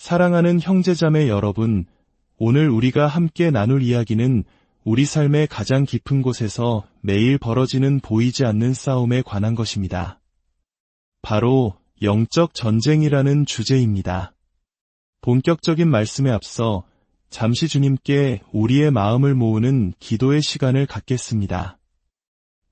사랑하는 형제자매 여러분, 오늘 우리가 함께 나눌 이야기는 우리 삶의 가장 깊은 곳에서 매일 벌어지는 보이지 않는 싸움에 관한 것입니다. 바로 영적 전쟁이라는 주제입니다. 본격적인 말씀에 앞서 잠시 주님께 우리의 마음을 모으는 기도의 시간을 갖겠습니다.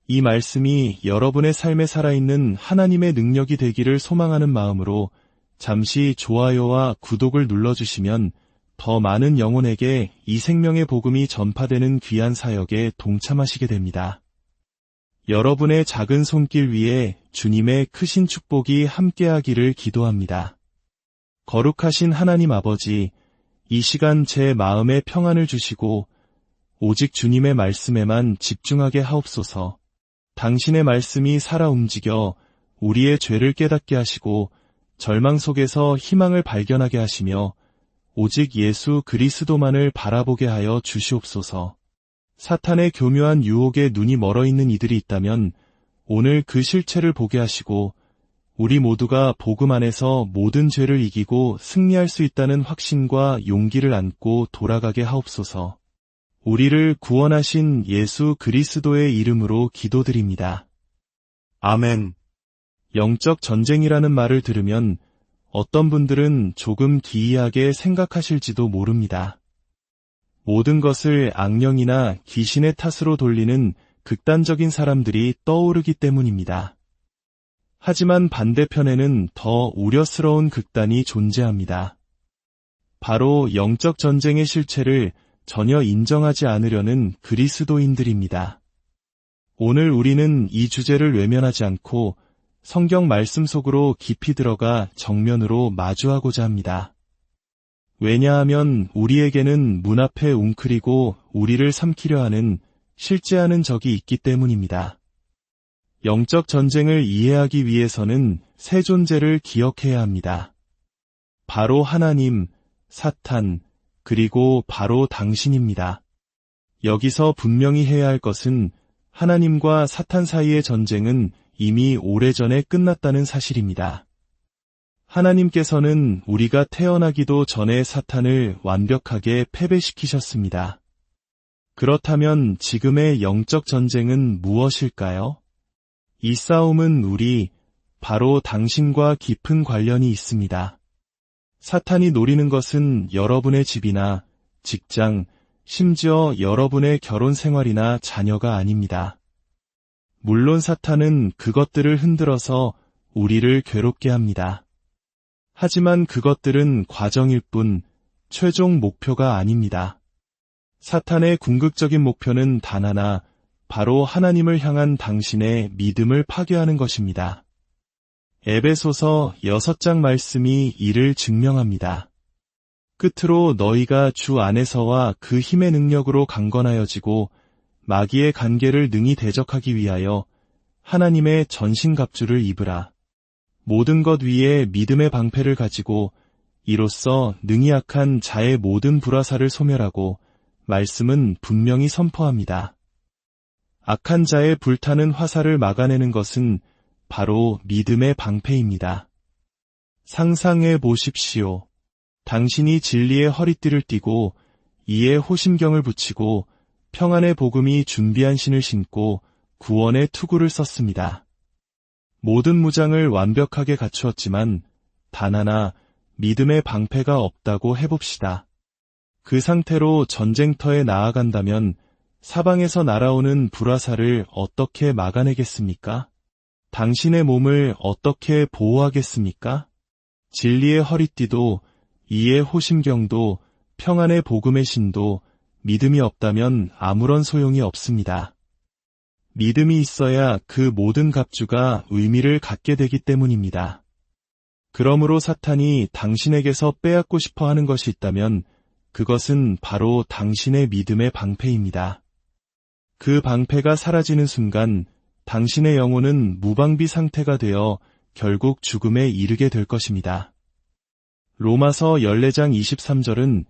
이 말씀이 여러분의 삶에 살아있는 하나님의 능력이 되기를 소망하는 마음으로 잠시 좋아요와 구독을 눌러주시면 더 많은 영혼에게 이 생명의 복음이 전파되는 귀한 사역에 동참하시게 됩니다. 여러분의 작은 손길 위에 주님의 크신 축복이 함께하기를 기도합니다. 거룩하신 하나님 아버지, 이 시간 제 마음에 평안을 주시고 오직 주님의 말씀에만 집중하게 하옵소서. 당신의 말씀이 살아 움직여 우리의 죄를 깨닫게 하시고 절망 속에서 희망을 발견하게 하시며 오직 예수 그리스도만을 바라보게 하여 주시옵소서. 사탄의 교묘한 유혹에 눈이 멀어 있는 이들이 있다면 오늘 그 실체를 보게 하시고 우리 모두가 복음 안에서 모든 죄를 이기고 승리할 수 있다는 확신과 용기를 안고 돌아가게 하옵소서. 우리를 구원하신 예수 그리스도의 이름으로 기도드립니다. 아멘. 영적 전쟁이라는 말을 들으면 어떤 분들은 조금 기이하게 생각하실지도 모릅니다. 모든 것을 악령이나 귀신의 탓으로 돌리는 극단적인 사람들이 떠오르기 때문입니다. 하지만 반대편에는 더 우려스러운 극단이 존재합니다. 바로 영적 전쟁의 실체를 전혀 인정하지 않으려는 그리스도인들입니다. 오늘 우리는 이 주제를 외면하지 않고 성경 말씀 속으로 깊이 들어가 정면으로 마주하고자 합니다. 왜냐하면 우리에게는 문 앞에 웅크리고 우리를 삼키려 하는 실제하는 적이 있기 때문입니다. 영적 전쟁을 이해하기 위해서는 세 존재를 기억해야 합니다. 바로 하나님, 사탄, 그리고 바로 당신입니다. 여기서 분명히 해야 할 것은 하나님과 사탄 사이의 전쟁은 이미 오래전에 끝났다는 사실입니다. 하나님께서는 우리가 태어나기도 전에 사탄을 완벽하게 패배시키셨습니다. 그렇다면 지금의 영적 전쟁은 무엇일까요? 이 싸움은 우리, 바로 당신과 깊은 관련이 있습니다. 사탄이 노리는 것은 여러분의 집이나 직장, 심지어 여러분의 결혼 생활이나 자녀가 아닙니다. 물론 사탄은 그것들을 흔들어서 우리를 괴롭게 합니다. 하지만 그것들은 과정일 뿐 최종 목표가 아닙니다. 사탄의 궁극적인 목표는 단 하나, 바로 하나님을 향한 당신의 믿음을 파괴하는 것입니다. 에베소서 6장 말씀이 이를 증명합니다. 끝으로 너희가 주 안에서와 그 힘의 능력으로 강건하여지고 마귀의 관계를 능히 대적하기 위하여 하나님의 전신갑주를 입으라. 모든 것 위에 믿음의 방패를 가지고 이로써 능히 약한 자의 모든 불화사를 소멸하고 말씀은 분명히 선포합니다. 악한 자의 불타는 화살을 막아내는 것은 바로 믿음의 방패입니다. 상상해 보십시오. 당신이 진리의 허리띠를 띠고 이에 호심경을 붙이고 평안의 복음이 준비한 신을 신고 구원의 투구를 썼습니다. 모든 무장을 완벽하게 갖추었지만 단 하나 믿음의 방패가 없다고 해봅시다. 그 상태로 전쟁터에 나아간다면 사방에서 날아오는 불화살을 어떻게 막아내겠습니까? 당신의 몸을 어떻게 보호하겠습니까? 진리의 허리띠도 이의 호심경도 평안의 복음의 신도 믿음이 없다면 아무런 소용이 없습니다. 믿음이 있어야 그 모든 갑주가 의미를 갖게 되기 때문입니다. 그러므로 사탄이 당신에게서 빼앗고 싶어 하는 것이 있다면 그것은 바로 당신의 믿음의 방패입니다. 그 방패가 사라지는 순간 당신의 영혼은 무방비 상태가 되어 결국 죽음에 이르게 될 것입니다. 로마서 14장 23절은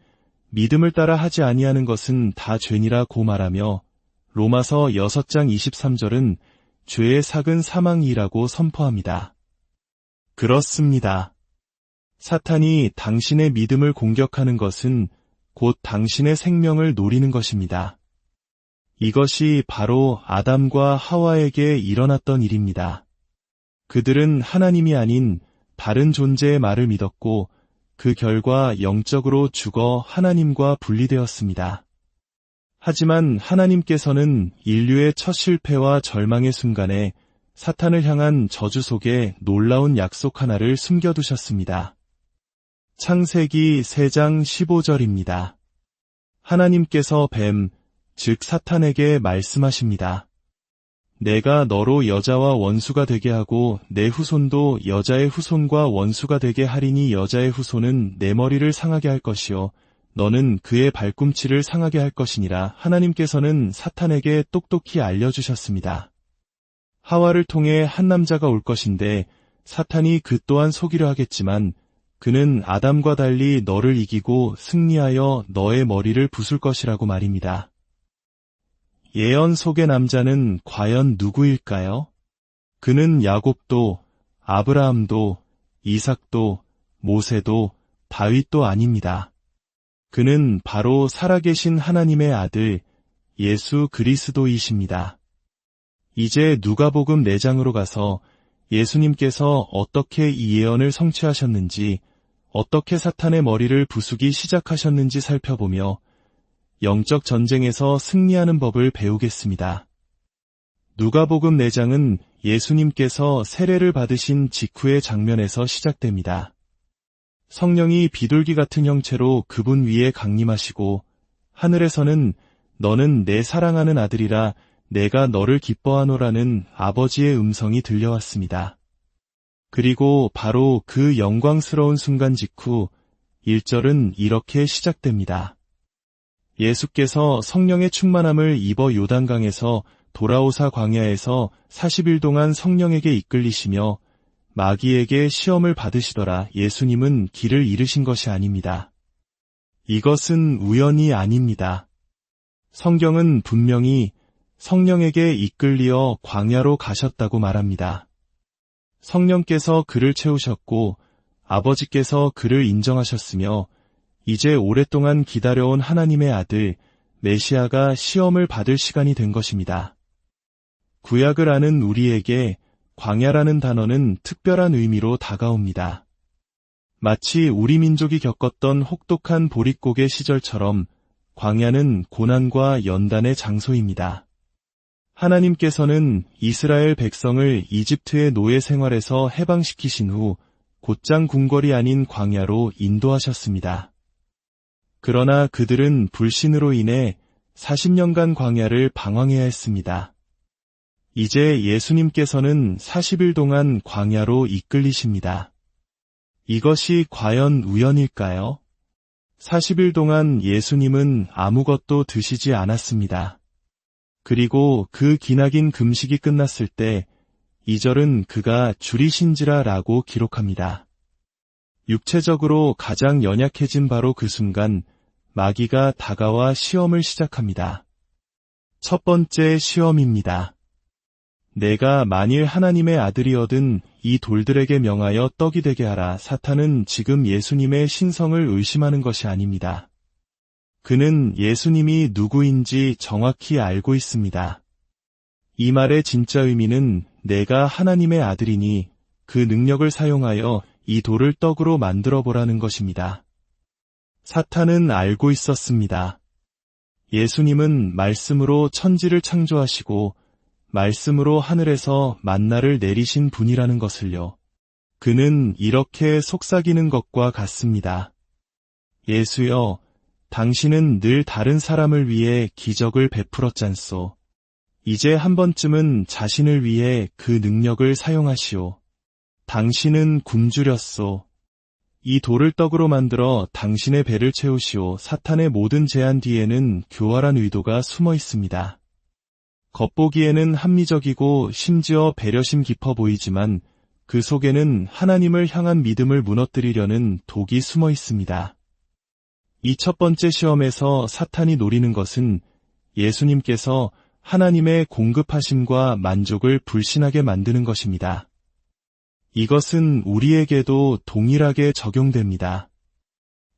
믿음을 따라 하지 아니하는 것은 다 죄니라 고 말하며 로마서 6장 23절은 죄의 삭은 사망이라고 선포합니다. 그렇습니다. 사탄이 당신의 믿음을 공격하는 것은 곧 당신의 생명을 노리는 것입니다. 이것이 바로 아담과 하와에게 일어났던 일입니다. 그들은 하나님이 아닌 다른 존재의 말을 믿었고 그 결과 영적으로 죽어 하나님과 분리되었습니다. 하지만 하나님께서는 인류의 첫 실패와 절망의 순간에 사탄을 향한 저주 속에 놀라운 약속 하나를 숨겨두셨습니다. 창세기 3장 15절입니다. 하나님께서 뱀, 즉 사탄에게 말씀하십니다. 내가 너로 여자와 원수가 되게 하고 내 후손도 여자의 후손과 원수가 되게 하리니 여자의 후손은 내 머리를 상하게 할 것이요 너는 그의 발꿈치를 상하게 할 것이니라 하나님께서는 사탄에게 똑똑히 알려주셨습니다. 하와를 통해 한 남자가 올 것인데 사탄이 그 또한 속이려 하겠지만 그는 아담과 달리 너를 이기고 승리하여 너의 머리를 부술 것이라고 말입니다. 예언 속의 남자는 과연 누구일까요? 그는 야곱도, 아브라함도, 이삭도, 모세도, 다윗도 아닙니다. 그는 바로 살아계신 하나님의 아들 예수 그리스도이십니다. 이제 누가복음 4장으로 가서 예수님께서 어떻게 이 예언을 성취하셨는지, 어떻게 사탄의 머리를 부수기 시작하셨는지 살펴보며 영적 전쟁에서 승리하는 법을 배우겠습니다. 누가복음 4장은 예수님께서 세례를 받으신 직후의 장면에서 시작됩니다. 성령이 비둘기 같은 형체로 그분 위에 강림하시고 하늘에서는 너는 내 사랑하는 아들이라 내가 너를 기뻐하노라는 아버지의 음성이 들려왔습니다. 그리고 바로 그 영광스러운 순간 직후 1절은 이렇게 시작됩니다. 예수께서 성령의 충만함을 입어 요단강에서 돌아오사 광야에서 40일 동안 성령에게 이끌리시며 마귀에게 시험을 받으시더라 예수님은 길을 잃으신 것이 아닙니다. 이것은 우연이 아닙니다. 성경은 분명히 성령에게 이끌리어 광야로 가셨다고 말합니다. 성령께서 그를 채우셨고 아버지께서 그를 인정하셨으며 이제 오랫동안 기다려온 하나님의 아들 메시아가 시험을 받을 시간이 된 것입니다. 구약을 아는 우리에게 광야라는 단어는 특별한 의미로 다가옵니다. 마치 우리 민족이 겪었던 혹독한 보릿고개 시절처럼 광야는 고난과 연단의 장소입니다. 하나님께서는 이스라엘 백성을 이집트의 노예 생활에서 해방시키신 후 곧장 궁궐이 아닌 광야로 인도하셨습니다. 그러나 그들은 불신으로 인해 40년간 광야를 방황해야 했습니다. 이제 예수님께서는 40일 동안 광야로 이끌리십니다. 이것이 과연 우연일까요? 40일 동안 예수님은 아무것도 드시지 않았습니다. 그리고 그 기나긴 금식이 끝났을 때 2절은 그가 줄이신지라 라고 기록합니다. 육체적으로 가장 연약해진 바로 그 순간 마귀가 다가와 시험을 시작합니다. 첫 번째 시험입니다. 내가 만일 하나님의 아들이어든 이 돌들에게 명하여 떡이 되게 하라. 사탄은 지금 예수님의 신성을 의심하는 것이 아닙니다. 그는 예수님이 누구인지 정확히 알고 있습니다. 이 말의 진짜 의미는 내가 하나님의 아들이니 그 능력을 사용하여 이 돌을 떡으로 만들어 보라는 것입니다. 사탄은 알고 있었습니다. 예수님은 말씀으로 천지를 창조하시고 말씀으로 하늘에서 만나를 내리신 분이라는 것을요. 그는 이렇게 속삭이는 것과 같습니다. 예수여, 당신은 늘 다른 사람을 위해 기적을 베풀었잖소. 이제 한 번쯤은 자신을 위해 그 능력을 사용하시오. 당신은 굶주렸소. 이 돌을 떡으로 만들어 당신의 배를 채우시오. 사탄의 모든 제안 뒤에는 교활한 의도가 숨어 있습니다. 겉보기에는 합리적이고 심지어 배려심 깊어 보이지만 그 속에는 하나님을 향한 믿음을 무너뜨리려는 독이 숨어 있습니다. 이 첫 번째 시험에서 사탄이 노리는 것은 예수님께서 하나님의 공급하심과 만족을 불신하게 만드는 것입니다. 이것은 우리에게도 동일하게 적용됩니다.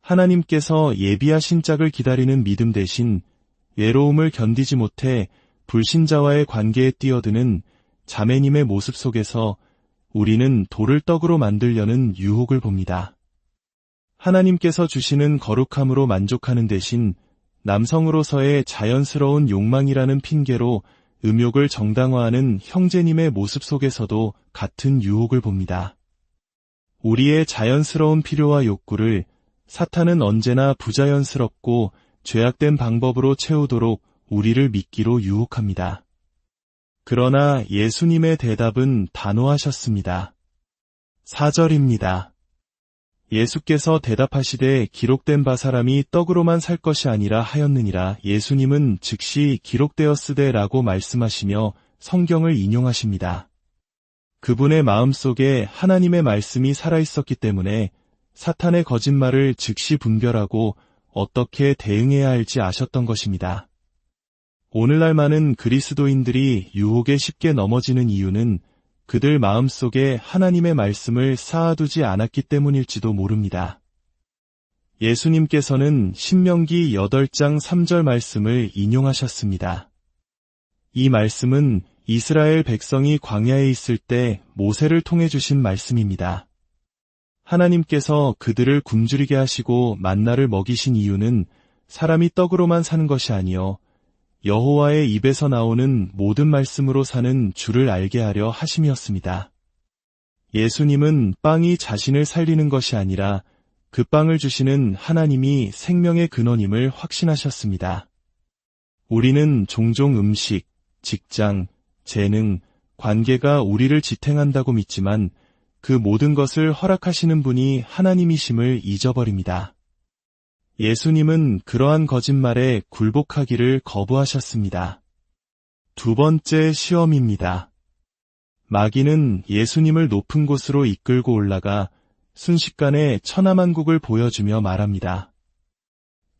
하나님께서 예비하신 짝을 기다리는 믿음 대신 외로움을 견디지 못해 불신자와의 관계에 뛰어드는 자매님의 모습 속에서 우리는 돌을 떡으로 만들려는 유혹을 봅니다. 하나님께서 주시는 거룩함으로 만족하는 대신 남성으로서의 자연스러운 욕망이라는 핑계로 음욕을 정당화하는 형제님의 모습 속에서도 같은 유혹을 봅니다. 우리의 자연스러운 필요와 욕구를 사탄은 언제나 부자연스럽고 죄악된 방법으로 채우도록 우리를 믿기로 유혹합니다. 그러나 예수님의 대답은 단호하셨습니다. 4절입니다. 예수께서 대답하시되 기록된 바 사람이 떡으로만 살 것이 아니라 하였느니라 예수님은 즉시 기록되었으되 라고 말씀하시며 성경을 인용하십니다. 그분의 마음속에 하나님의 말씀이 살아있었기 때문에 사탄의 거짓말을 즉시 분별하고 어떻게 대응해야 할지 아셨던 것입니다. 오늘날 많은 그리스도인들이 유혹에 쉽게 넘어지는 이유는 그들 마음속에 하나님의 말씀을 쌓아두지 않았기 때문일지도 모릅니다. 예수님께서는 신명기 8장 3절 말씀을 인용하셨습니다. 이 말씀은 이스라엘 백성이 광야에 있을 때 모세를 통해 주신 말씀입니다. 하나님께서 그들을 굶주리게 하시고 만나를 먹이신 이유는 사람이 떡으로만 사는 것이 아니요 여호와의 입에서 나오는 모든 말씀으로 사는 주를 알게 하려 하심이었습니다. 예수님은 빵이 자신을 살리는 것이 아니라 그 빵을 주시는 하나님이 생명의 근원임을 확신하셨습니다. 우리는 종종 음식, 직장, 재능, 관계가 우리를 지탱한다고 믿지만 그 모든 것을 허락하시는 분이 하나님이심을 잊어버립니다. 예수님은 그러한 거짓말에 굴복하기를 거부하셨습니다. 두 번째 시험입니다. 마귀는 예수님을 높은 곳으로 이끌고 올라가 순식간에 천하만국을 보여주며 말합니다.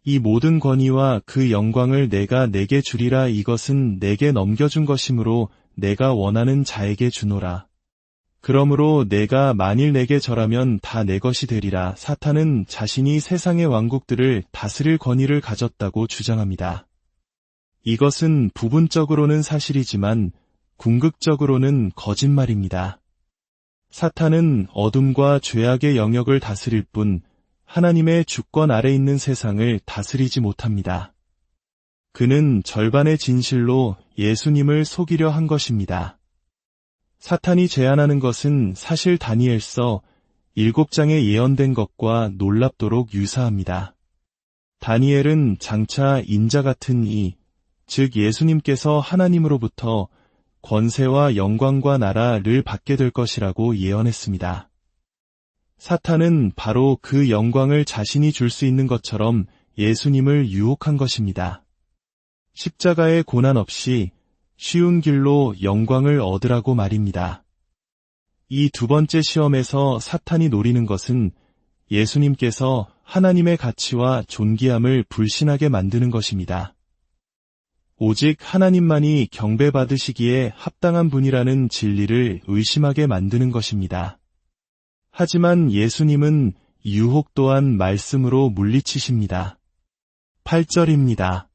이 모든 권위와 그 영광을 내가 내게 주리라 이것은 내게 넘겨준 것이므로 내가 원하는 자에게 주노라. 그러므로 내가 만일 내게 절하면 다 내 것이 되리라 사탄은 자신이 세상의 왕국들을 다스릴 권위를 가졌다고 주장합니다. 이것은 부분적으로는 사실이지만 궁극적으로는 거짓말입니다. 사탄은 어둠과 죄악의 영역을 다스릴 뿐 하나님의 주권 아래 있는 세상을 다스리지 못합니다. 그는 절반의 진실로 예수님을 속이려 한 것입니다. 사탄이 제안하는 것은 사실 다니엘서 7장에 예언된 것과 놀랍도록 유사합니다. 다니엘은 장차 인자 같은 이, 즉 예수님께서 하나님으로부터 권세와 영광과 나라를 받게 될 것이라고 예언했습니다. 사탄은 바로 그 영광을 자신이 줄 수 있는 것처럼 예수님을 유혹한 것입니다. 십자가의 고난 없이 쉬운 길로 영광을 얻으라고 말입니다. 이 두 번째 시험에서 사탄이 노리는 것은 예수님께서 하나님의 가치와 존귀함을 불신하게 만드는 것입니다. 오직 하나님만이 경배받으시기에 합당한 분이라는 진리를 의심하게 만드는 것입니다. 하지만 예수님은 유혹 또한 말씀으로 물리치십니다. 8절입니다.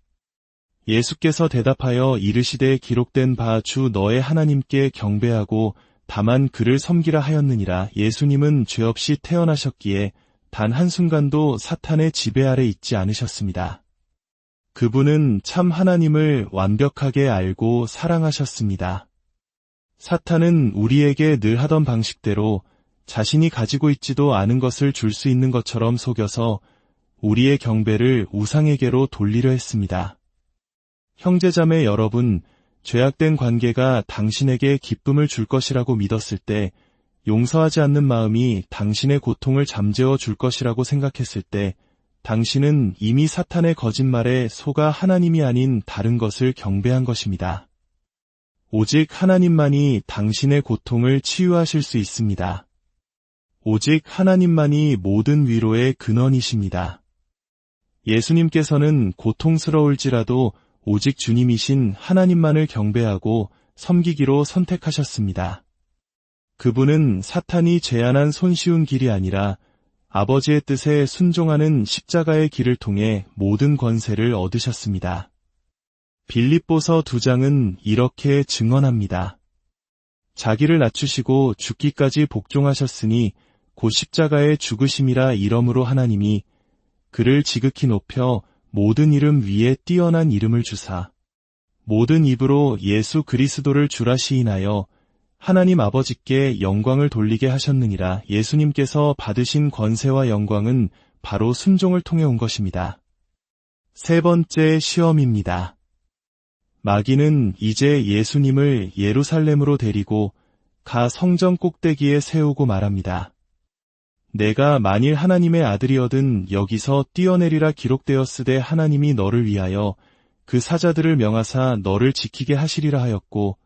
예수께서 대답하여 이르시되 기록된 바 주 너의 하나님께 경배하고 다만 그를 섬기라 하였느니라 예수님은 죄 없이 태어나셨기에 단 한순간도 사탄의 지배 아래 있지 않으셨습니다. 그분은 참 하나님을 완벽하게 알고 사랑하셨습니다. 사탄은 우리에게 늘 하던 방식대로 자신이 가지고 있지도 않은 것을 줄 수 있는 것처럼 속여서 우리의 경배를 우상에게로 돌리려 했습니다. 형제자매 여러분, 죄악된 관계가 당신에게 기쁨을 줄 것이라고 믿었을 때, 용서하지 않는 마음이 당신의 고통을 잠재워 줄 것이라고 생각했을 때, 당신은 이미 사탄의 거짓말에 속아 하나님이 아닌 다른 것을 경배한 것입니다. 오직 하나님만이 당신의 고통을 치유하실 수 있습니다. 오직 하나님만이 모든 위로의 근원이십니다. 예수님께서는 고통스러울지라도 오직 주님이신 하나님만을 경배하고 섬기기로 선택하셨습니다. 그분은 사탄이 제안한 손쉬운 길이 아니라 아버지의 뜻에 순종하는 십자가의 길을 통해 모든 권세를 얻으셨습니다. 빌립보서 두 장은 이렇게 증언합니다. 자기를 낮추시고 죽기까지 복종하셨으니 곧 십자가의 죽으심이라 이러므로 하나님이 그를 지극히 높여 모든 이름 위에 뛰어난 이름을 주사 모든 입으로 예수 그리스도를 주라 시인하여 하나님 아버지께 영광을 돌리게 하셨느니라 예수님께서 받으신 권세와 영광은 바로 순종을 통해 온 것입니다. 세 번째 시험입니다. 마귀는 이제 예수님을 예루살렘으로 데리고 가 성전 꼭대기에 세우고 말합니다. 내가 만일 하나님의 아들이어든 여기서 뛰어내리라 기록되었으되 하나님이 너를 위하여 그 사자들을 명하사 너를 지키게 하시리라 하였고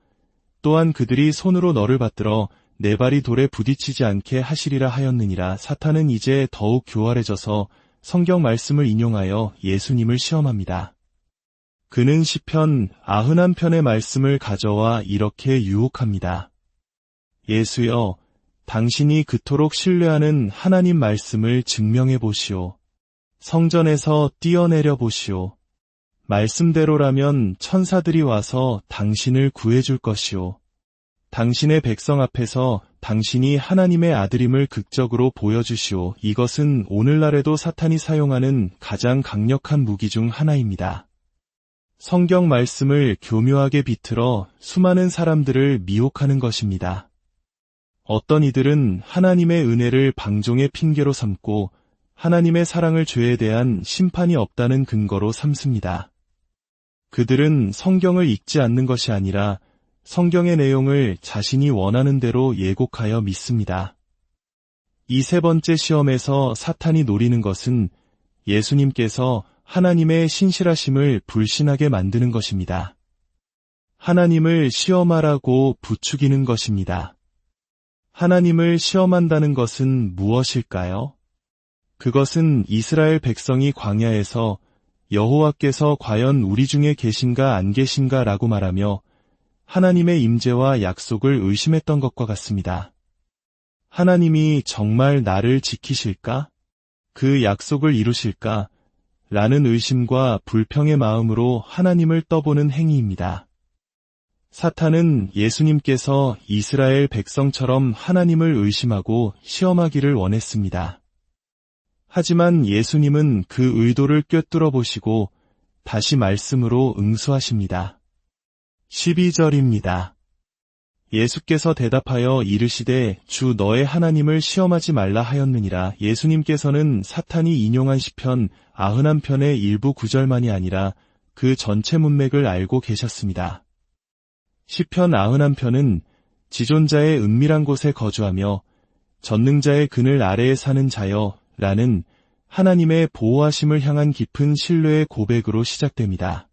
또한 그들이 손으로 너를 받들어 내 발이 돌에 부딪히지 않게 하시리라 하였느니라 사탄은 이제 더욱 교활해져서 성경 말씀을 인용하여 예수님을 시험합니다. 그는 시편 아흔한 편의 말씀을 가져와 이렇게 유혹합니다. 예수여 당신이 그토록 신뢰하는 하나님 말씀을 증명해 보시오. 성전에서 뛰어내려 보시오. 말씀대로라면 천사들이 와서 당신을 구해줄 것이오. 당신의 백성 앞에서 당신이 하나님의 아들임을 극적으로 보여주시오. 이것은 오늘날에도 사탄이 사용하는 가장 강력한 무기 중 하나입니다. 성경 말씀을 교묘하게 비틀어 수많은 사람들을 미혹하는 것입니다. 어떤 이들은 하나님의 은혜를 방종의 핑계로 삼고 하나님의 사랑을 죄에 대한 심판이 없다는 근거로 삼습니다. 그들은 성경을 읽지 않는 것이 아니라 성경의 내용을 자신이 원하는 대로 예곡하여 믿습니다. 이 세 번째 시험에서 사탄이 노리는 것은 예수님께서 하나님의 신실하심을 불신하게 만드는 것입니다. 하나님을 시험하라고 부추기는 것입니다. 하나님을 시험한다는 것은 무엇일까요? 그것은 이스라엘 백성이 광야에서 여호와께서 과연 우리 중에 계신가 안 계신가 라고 말하며 하나님의 임재와 약속을 의심했던 것과 같습니다. 하나님이 정말 나를 지키실까? 그 약속을 이루실까? 라는 의심과 불평의 마음으로 하나님을 떠보는 행위입니다. 사탄은 예수님께서 이스라엘 백성처럼 하나님을 의심하고 시험하기를 원했습니다. 하지만 예수님은 그 의도를 꿰뚫어 보시고 다시 말씀으로 응수하십니다. 12절입니다. 예수께서 대답하여 이르시되 주 너의 하나님을 시험하지 말라 하였느니라 예수님께서는 사탄이 인용한 시편 91편의 일부 구절만이 아니라 그 전체 문맥을 알고 계셨습니다. 시편 아흔한 편은 지존자의 은밀한 곳에 거주하며 전능자의 그늘 아래에 사는 자여 라는 하나님의 보호하심을 향한 깊은 신뢰의 고백으로 시작됩니다.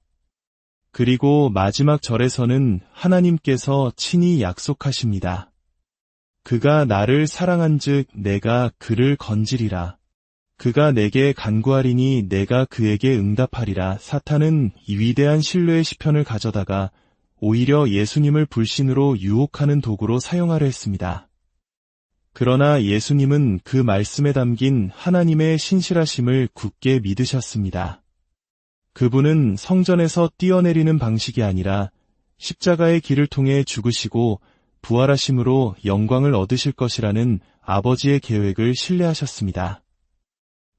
그리고 마지막 절에서는 하나님께서 친히 약속하십니다. 그가 나를 사랑한 즉 내가 그를 건지리라. 그가 내게 간구하리니 내가 그에게 응답하리라. 사탄은 이 위대한 신뢰의 시편을 가져다가 오히려 예수님을 불신으로 유혹하는 도구로 사용하려 했습니다. 그러나 예수님은 그 말씀에 담긴 하나님의 신실하심을 굳게 믿으셨습니다. 그분은 성전에서 뛰어내리는 방식이 아니라 십자가의 길을 통해 죽으시고 부활하심으로 영광을 얻으실 것이라는 아버지의 계획을 신뢰하셨습니다.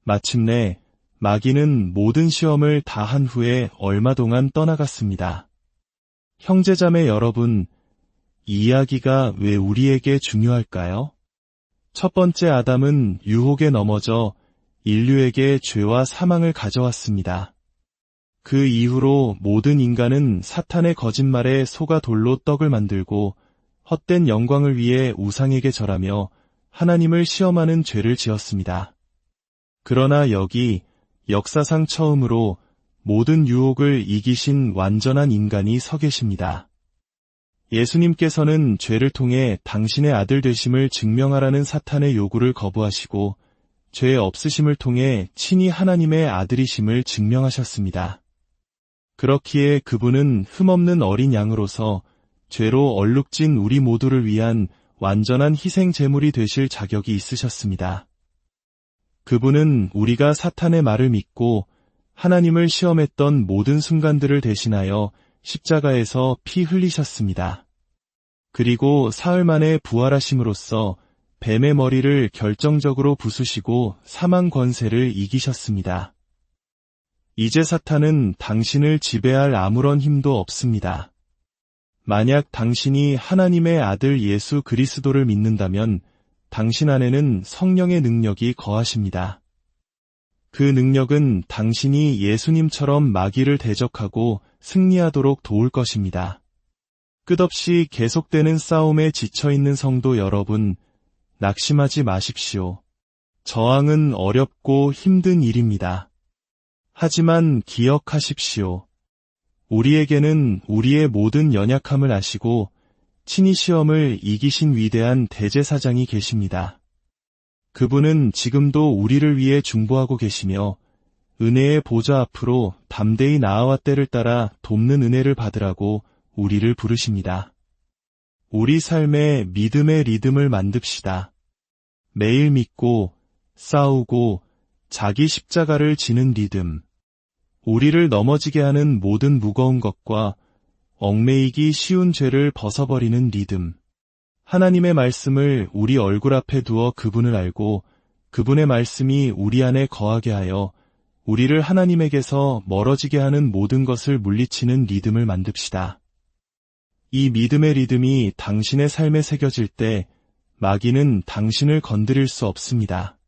마침내 마귀는 모든 시험을 다 한 후에 얼마 동안 떠나갔습니다. 형제자매 여러분, 이 이야기가 왜 우리에게 중요할까요? 첫 번째 아담은 유혹에 넘어져 인류에게 죄와 사망을 가져왔습니다. 그 이후로 모든 인간은 사탄의 거짓말에 속아 돌로 떡을 만들고 헛된 영광을 위해 우상에게 절하며 하나님을 시험하는 죄를 지었습니다. 그러나 여기 역사상 처음으로 모든 유혹을 이기신 완전한 인간이 서 계십니다. 예수님께서는 죄를 통해 당신의 아들 되심을 증명하라는 사탄의 요구를 거부하시고 죄 없으심을 통해 친히 하나님의 아들이심을 증명하셨습니다. 그렇기에 그분은 흠없는 어린 양으로서 죄로 얼룩진 우리 모두를 위한 완전한 희생 제물이 되실 자격이 있으셨습니다. 그분은 우리가 사탄의 말을 믿고 하나님을 시험했던 모든 순간들을 대신하여 십자가에서 피 흘리셨습니다. 그리고 사흘 만에 부활하심으로써 뱀의 머리를 결정적으로 부수시고 사망 권세를 이기셨습니다. 이제 사탄은 당신을 지배할 아무런 힘도 없습니다. 만약 당신이 하나님의 아들 예수 그리스도를 믿는다면 당신 안에는 성령의 능력이 거하십니다. 그 능력은 당신이 예수님처럼 마귀를 대적하고 승리하도록 도울 것입니다. 끝없이 계속되는 싸움에 지쳐있는 성도 여러분, 낙심하지 마십시오. 저항은 어렵고 힘든 일입니다. 하지만 기억하십시오. 우리에게는 우리의 모든 연약함을 아시고 친히 시험을 이기신 위대한 대제사장이 계십니다. 그분은 지금도 우리를 위해 중보하고 계시며 은혜의 보좌 앞으로 담대히 나아와 때를 따라 돕는 은혜를 받으라고 우리를 부르십니다. 우리 삶에 믿음의 리듬을 만듭시다. 매일 믿고 싸우고 자기 십자가를 지는 리듬. 우리를 넘어지게 하는 모든 무거운 것과 얽매이기 쉬운 죄를 벗어버리는 리듬. 하나님의 말씀을 우리 얼굴 앞에 두어 그분을 알고 그분의 말씀이 우리 안에 거하게 하여 우리를 하나님에게서 멀어지게 하는 모든 것을 물리치는 리듬을 만듭시다. 이 믿음의 리듬이 당신의 삶에 새겨질 때 마귀는 당신을 건드릴 수 없습니다.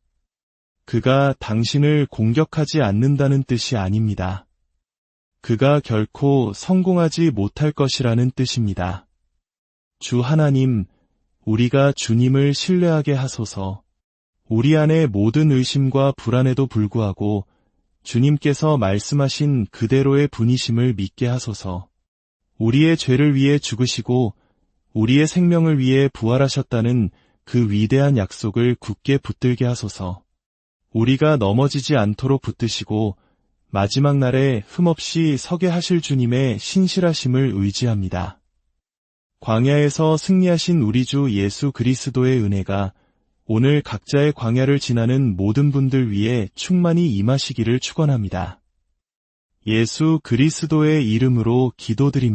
그가 당신을 공격하지 않는다는 뜻이 아닙니다. 그가 결코 성공하지 못할 것이라는 뜻입니다. 주 하나님, 우리가 주님을 신뢰하게 하소서. 우리 안의 모든 의심과 불안에도 불구하고 주님께서 말씀하신 그대로의 분이심을 믿게 하소서. 우리의 죄를 위해 죽으시고 우리의 생명을 위해 부활하셨다는 그 위대한 약속을 굳게 붙들게 하소서. 우리가 넘어지지 않도록 붙드시고 마지막 날에 흠없이 서게 하실 주님의 신실하심을 의지합니다. 광야에서 승리하신 우리 주 예수 그리스도의 은혜가 오늘 각자의 광야를 지나는 모든 분들 위해 충만히 임하시기를 축원합니다. 예수 그리스도의 이름으로 기도드립니다.